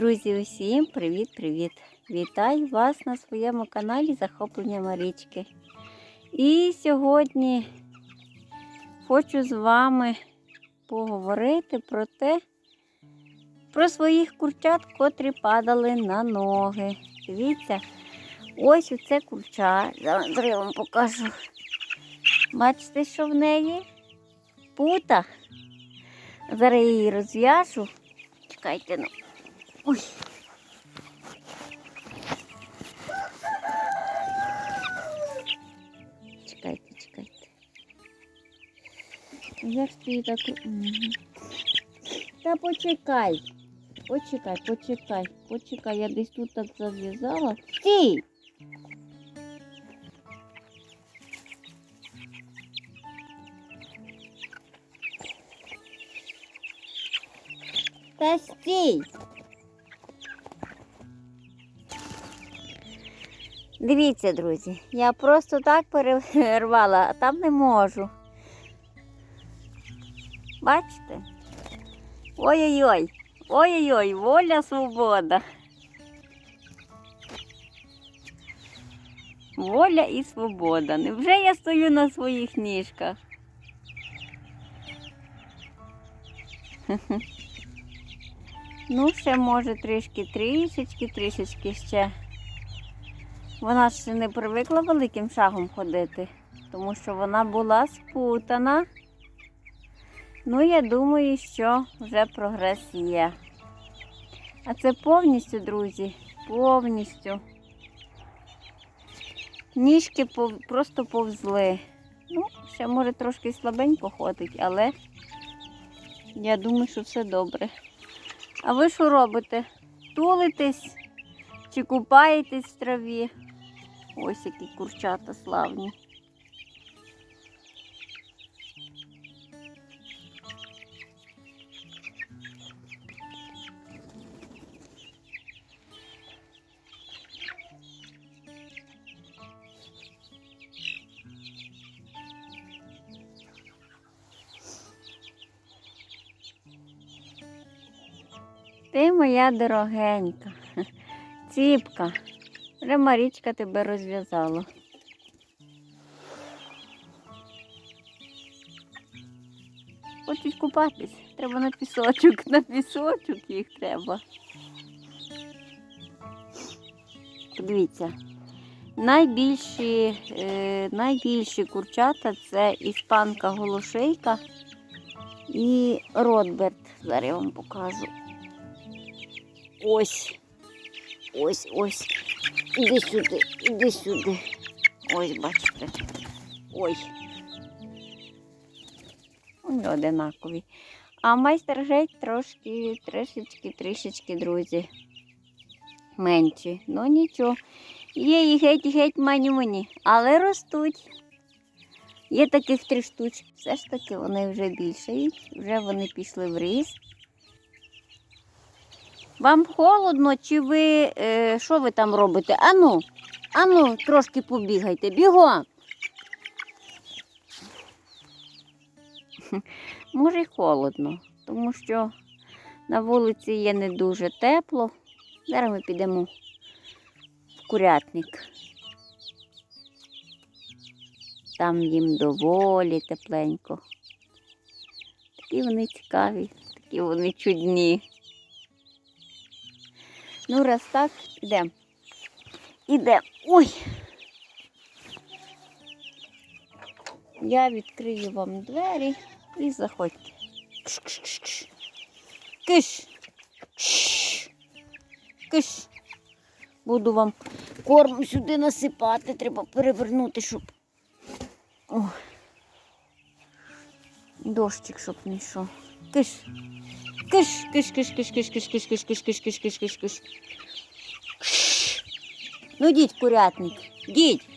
Друзі, усім привіт-привіт! Вітаю вас на своєму каналі Захоплення Марічки. І сьогодні хочу з вами поговорити про те, про своїх курчат, котрі падали на ноги. Дивіться, ось оце курча. Зараз я вам покажу. Бачите, що в неї? Пута. Зараз я її розв'яжу. Чекайте, ну. Ой. Чекайте, чекайте. Я ж тобі так. Мгм. Та почекай. Почекай, почекай, почекай. Я десь тут так зав'язала. Стій! Та стій! Дивіться, друзі, я просто так перервала, а там не можу. Бачите? Ой-ой-ой, ой-ой-ой, воля, свобода. Воля і свобода. Невже я стою на своїх ніжках? Ну, ще може трішки, трішечки, трішечки ще. Вона ще не привикла великим шагом ходити, тому що вона була спутана. Ну, я думаю, що вже прогрес є. А це повністю, друзі, повністю. Ніжки просто повзли. Ну, ще може трошки слабенько ходить, але я думаю, що все добре. А ви що робите? Тулитесь чи купаєтесь в траві? Ось які курчата славні. Ти моя дорогенька, ціпка. Вже Марічка тебе розв'язала. Хочуть купатись, треба на пісочок, на пісочок їх треба. Подивіться, найбільші, е, найбільші курчата це іспанка голошейка і Ротберт. Зараз я вам покажу. Ось. Ось, ось. Іди сюди, іди сюди. Ось, бачите. Ой. Вони одинакові. А майстер геть трошки, трішечки, трішечки, друзі. Менші. Ну нічого. Є і геть-геть манюні, але ростуть. Є таких три штучки. Все ж таки вони вже більшають, вже вони пішли в ріст. Вам холодно, чи ви е, що ви там робите? Ану, ану, трошки побігайте, бігом. Може й холодно, тому що на вулиці є не дуже тепло. Зараз ми підемо в курятник. Там їм доволі тепленько. Такі вони цікаві, такі вони чудні. Ну, раз так, ідемо. Ідемо. Ой. Я відкрию вам двері і заходьте. Киш. Киш. Буду вам корм сюди насипати, треба перевернути, щоб. О. Дощик, щоб не йшов. Киш. Киш, киш, киш, киш, киш, киш, киш, киш, киш, киш, киш, киш, киш, киш. Ну, йдіть, курятник, кш.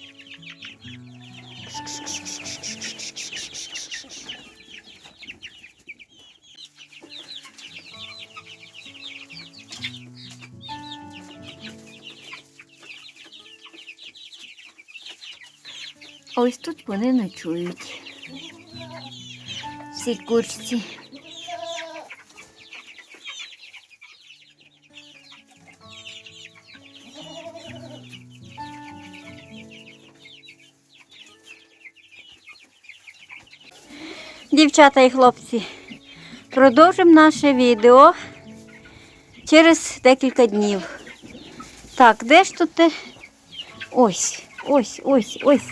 Ось тут вони ночують. Всі курці. Дівчата і хлопці, продовжимо наше відео через декілька днів. Так, де ж тут? Ось, ось, ось, ось.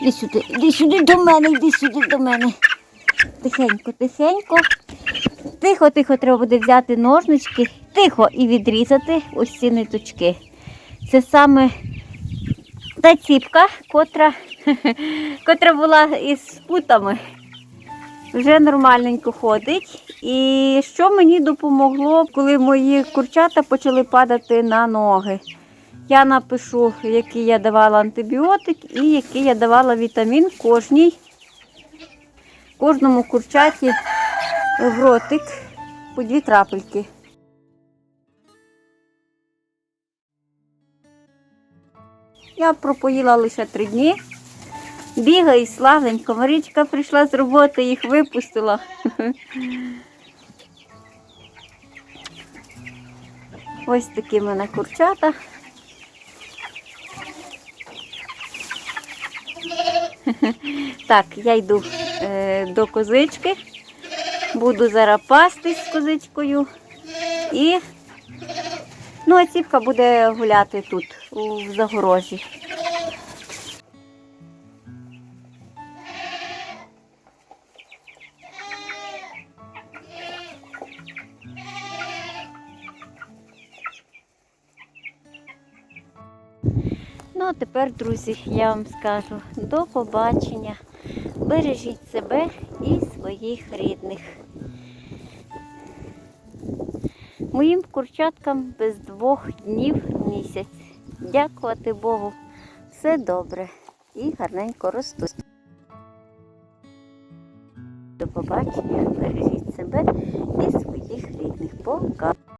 Іди сюди, іди сюди до мене, іди сюди до мене. Тихенько, тихенько. Тихо, тихо, треба буде взяти ножнички, тихо і відрізати ось ці ниточки. Це саме та ціпка, котра, котра була із путами. Вже нормальненько ходить. І що мені допомогло, коли мої курчата почали падати на ноги? Я напишу, який я давала антибіотик і який я давала вітамін кожній, кожному курчаті в ротик по дві крапельки. Я пропоїла лише три дні. Бігаю славненько. Марічка прийшла з роботи, їх випустила. Ось такі в мене курчата. Так, я йду е, до козички. Буду зараз пастись з козичкою. І ну, а ціпка буде гуляти тут, у загорожі. Ну, а тепер, друзі, я вам скажу до побачення. Бережіть себе і своїх рідних. Моїм курчаткам без двох днів місяць. Дякувати Богу. Все добре і гарненько ростуть. До побачення, бережіть себе і своїх рідних. Пока.